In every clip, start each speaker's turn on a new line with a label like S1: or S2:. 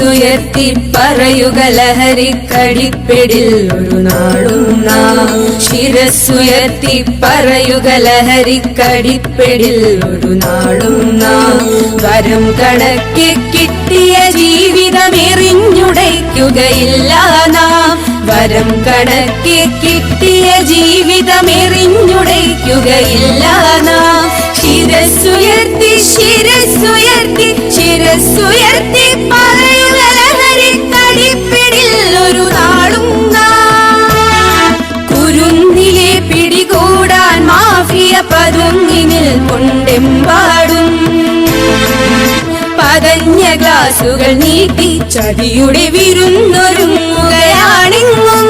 S1: ശിരസ്സുയർത്തി പറയുക ലഹരിക്കടിപ്പിടിൽ ഒരു നാടും നാം. ശിരസ്സുയർത്തി പറയുക ലഹരിക്കടിപ്പിടിൽ ഒരു നാടും നാം. വരം കണക്കെ കിട്ടിയ ജീവിതമെറിഞ്ഞുടയ്ക്കുകയില്ല നാം. വരം കണക്കെ കിട്ടിയ ജീവിതമെറിഞ്ഞുടയ്ക്കുകയില്ല നാം. ശിരസ്സുയർത്തി ശിരസ്സുയർത്തി ശിരസ്സുയർത്തി മാഫിയ പതുങ്ങി നിൽക്കൊണ്ടെമ്പാടും പതഞ്ഞ ഗ്ലാസുകൾ നീട്ടി ചതിയുടെ വിരുന്നൊരുങ്ങുകയാണെങ്ങും.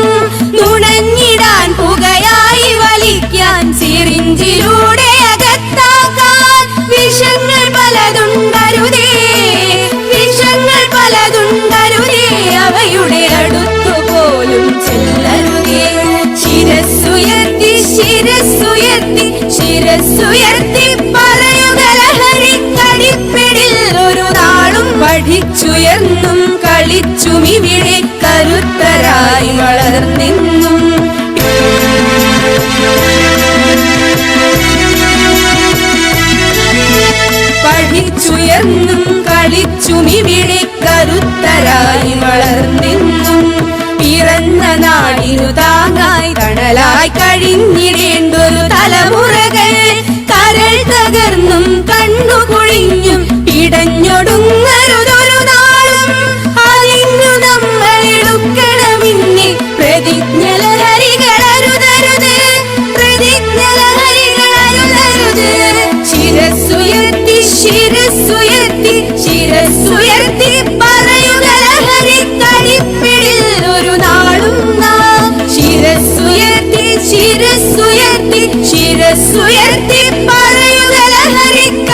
S1: നുണഞ്ഞിടാൻ പുകയായി വലിക്കാൻ സിറിഞ്ചിലൂടെ ശിരസ്സുയർത്തി പറയുക ലഹരിക്കടിപ്പിടിൽ ഒരു നാളും പഠിച്ചുയർന്നും കളിച്ചും ഇവിടെ കരുത്തരായി വളർന്നിന്നും. പഠിച്ചുയർന്നും കളിച്ചും ഇവിടെ കരുത്തരായി വളർന്നിന്നും. പിറന്ന നാടിനു താങ്ങായി തണലായി കഴിഞ്ഞിടേണ്ടൊരു തകർന്നും കണ്ണു കുഴിഞ്ഞും ഇടഞ്ഞൊടുങ്ങരുതൊരു നാളും അതിന്നു നമ്മൾ എടുക്കണമിന്നെ പ്രതിജ്ഞ ലഹരികളരുതരുത് പ്രതിജ്ഞ ലഹരികളരുതരുത് ശിരസ്സുയർത്തി ശിരസ്സുയർത്തി ശിരസ്സുയർത്തി പറയുക ഹരി ഒരു சிரசுயர்த்தி பழையுதல ஹரிக்க